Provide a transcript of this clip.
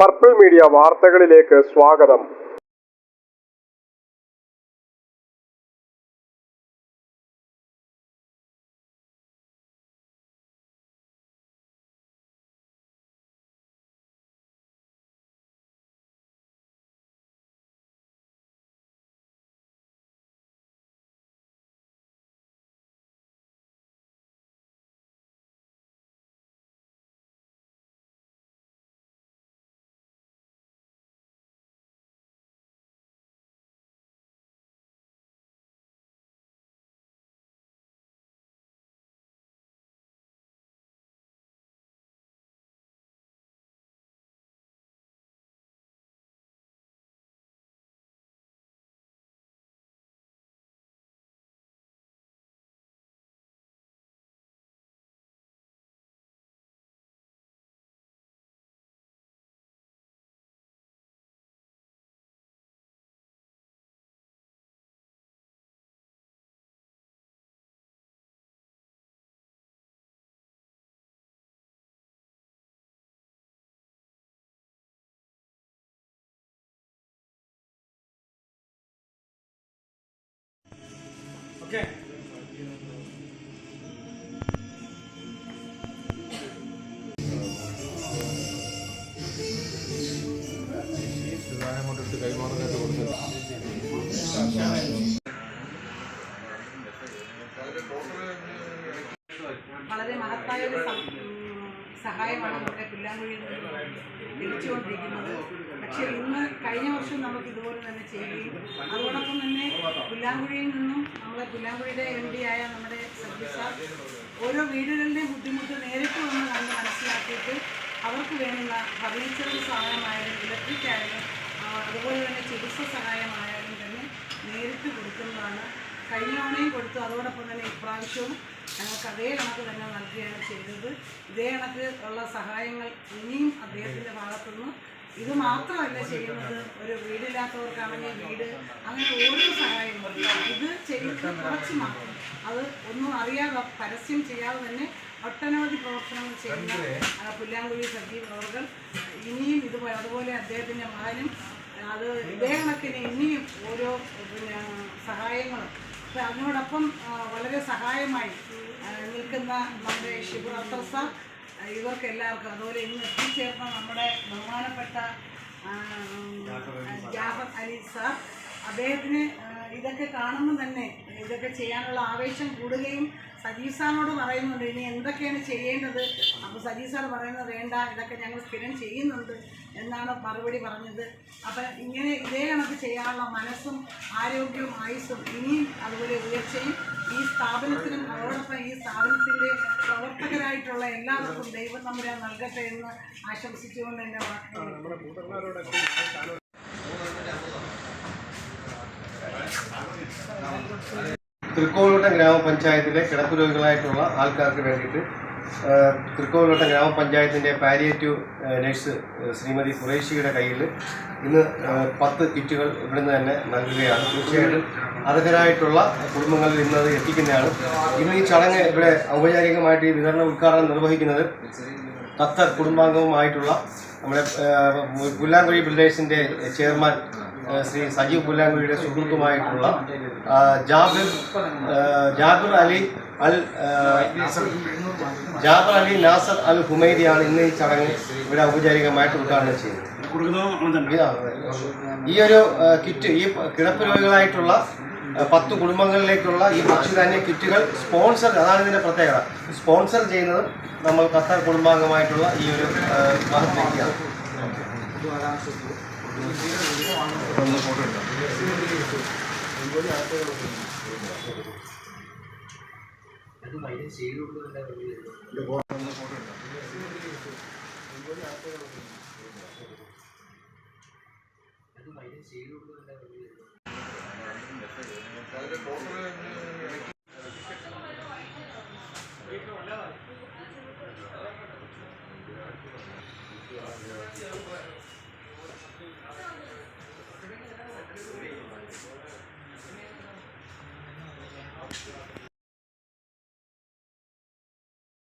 Purple media വാർത്തകളിലേക്ക് സ്വാഗതം. വളരെ മഹത്തായ ഒരു സഹായമാണ് നമ്മുടെ പുല്ലാങ്കുഴിയിൽ നിന്ന് ലഭിച്ചുകൊണ്ടിരിക്കുന്നത് പക്ഷേ ഇന്ന് കഴിഞ്ഞ വർഷം നമുക്ക് ഇതുപോലെ തന്നെ ചെയ്യുകയും അതോടൊപ്പം തന്നെ പുല്ലാങ്കുഴിയിൽ നിന്നും നമ്മളെ പുല്ലാങ്കുഴിയുടെ എം ഡി ആയ നമ്മുടെ സർവീസ് സാർ ഓരോ വീടുകളുടെയും ബുദ്ധിമുട്ട് നേരിട്ട് വന്ന് കണ്ട് മനസ്സിലാക്കിയിട്ട് അവർക്ക് വേണ്ടുന്ന ഫർണിച്ചറിന്റെ സഹായമായാലും ഇലക്ട്രിക് ആയാലും അതുപോലെ തന്നെ ചികിത്സ സഹായമായാലും തന്നെ നേരിട്ട് കൊടുക്കുന്നതാണ്. കഴിഞ്ഞ തവണയും കൊടുത്തു. അതോടൊപ്പം തന്നെ ഇപ്രാവശ്യവും ഞങ്ങൾക്ക് അതേ കണക്ക് തന്നെ നൽകുകയാണ് ചെയ്തത്. ഇതേ കണക്ക് ഉള്ള സഹായങ്ങൾ ഇനിയും അദ്ദേഹത്തിന്റെ ഭാഗത്തുനിന്ന് ഇത് മാത്രമല്ല ചെയ്യുന്നത് ഒരു വീടില്ലാത്തവർക്കാണെങ്കിൽ വീട് അങ്ങനെ ഓരോ സഹായം ഇത് ചെയ്യുന്നത് കുറച്ച് മാത്രം. അത് ഒന്നും അറിയാതെ പരസ്യം ചെയ്യാതെ തന്നെ ഒട്ടനവധി പ്രവർത്തനങ്ങൾ ചെയ്യുന്ന ആ, പുല്ലാങ്കുഴി സജീവ് അവർക്ക് ഇനിയും ഇതുപോലെ അതുപോലെ അദ്ദേഹത്തിന്റെ മകനും അത് ഇതേ കണക്കിന് ഇനിയും ഓരോ പിന്നെ സഹായങ്ങളും. അപ്പം അതിനോടൊപ്പം വളരെ സഹായമായി നിൽക്കുന്ന നമ്മുടെ ഷിബു അത്തർ സാർ ഇവർക്ക് എല്ലാവർക്കും അതുപോലെ ഇന്ന് എത്തിച്ചേർന്ന നമ്മുടെ ബഹുമാനപ്പെട്ട ജാഫർ അലി സാർ. അദ്ദേഹത്തിന് ഇതൊക്കെ കാണുമ്പോൾ തന്നെ ഇതൊക്കെ ചെയ്യാനുള്ള ആവേശം കൂടുകയും സജീവ് സാറിനോട് പറയുന്നുണ്ട് ഇനി എന്തൊക്കെയാണ് ചെയ്യേണ്ടത്? അപ്പോൾ സജീവ് സാർ പറയുന്നത് വേണ്ട ഇതൊക്കെ ഞങ്ങൾ സ്ഥിരം ചെയ്യുന്നുണ്ട് എന്നാണ് മറുപടി പറഞ്ഞത്. അപ്പം ഇങ്ങനെ ഇതേ കണക്ക് ചെയ്യാനുള്ള മനസ്സും ആരോഗ്യവും ആയുസ്സും ഇനിയും അതുപോലെ ഉയർച്ചയും ഈ സ്ഥാപനത്തിനും അതോടൊപ്പം ഈ സ്ഥാപനത്തിന്റെ പ്രവർത്തകരായിട്ടുള്ള എല്ലാവർക്കും ദൈവം തമ്പുരാൻ നൽകട്ടെ എന്ന് ആശംസിച്ചുകൊണ്ട് എന്റെ വാക്കുകൾ തൃക്കോവിലൂട്ടം ഗ്രാമപഞ്ചായത്തിലെ കിടപ്പ് രോഗികളായിട്ടുള്ള ആൾക്കാർക്ക് വേണ്ടിയിട്ട് തൃക്കോവിലോട്ടം ഗ്രാമപഞ്ചായത്തിന്റെ പാലിയേറ്റീവ് നഴ്സ് ശ്രീമതി കുറേശിയുടെ കയ്യിൽ ഇന്ന് പത്ത് കിറ്റുകൾ ഇവിടുന്ന് തന്നെ നൽകുകയാണ് തീർച്ചയായിട്ടും അർഹരായിട്ടുള്ള കുടുംബങ്ങളിൽ ഇന്ന് അത് എത്തിക്കുന്നതാണ് ഇന്ന് ഈ ചടങ്ങ് ഇവിടെ ഔപചാരികമായിട്ട് ഈ വിതരണ ഉദ്ഘാടനം നിർവഹിക്കുന്നത് ഖത്തർ കുടുംബാംഗവുമായിട്ടുള്ള നമ്മുടെ പുല്ലാങ്കുഴി ബിൽഡേഴ്സിന്റെ ചെയർമാൻ ശ്രീ സജീവ് പുല്ലാങ്കുഴിയുടെ സുഹൃത്തുമായിട്ടുള്ള Jabir Jabir Ali Al Jabir Ali Nasser Al ഹുമൈദിയാണ് ഇന്ന് ഈ ചടങ്ങ് ഇവിടെ ഔപചാരികമായിട്ട് ഉദ്ഘാടനം ചെയ്യുന്നത്. ഈ ഒരു കിറ്റ് ഈ കിടപ്പ് രോഗികളായിട്ടുള്ള പത്ത് കുടുംബങ്ങളിലേക്കുള്ള ഈ ഭക്ഷ്യധാന്യ കിറ്റുകൾ സ്പോൺസർ അതാണ് ഇതിന്റെ പ്രത്യേകത. സ്പോൺസർ ചെയ്യുന്നത് നമ്മൾ ഖത്തർ കുടുംബാംഗമായിട്ടുള്ള ഈ ഒരു മഹത് വ്യക്തിയാണ് അതിന്റെ ഫോട്ടോ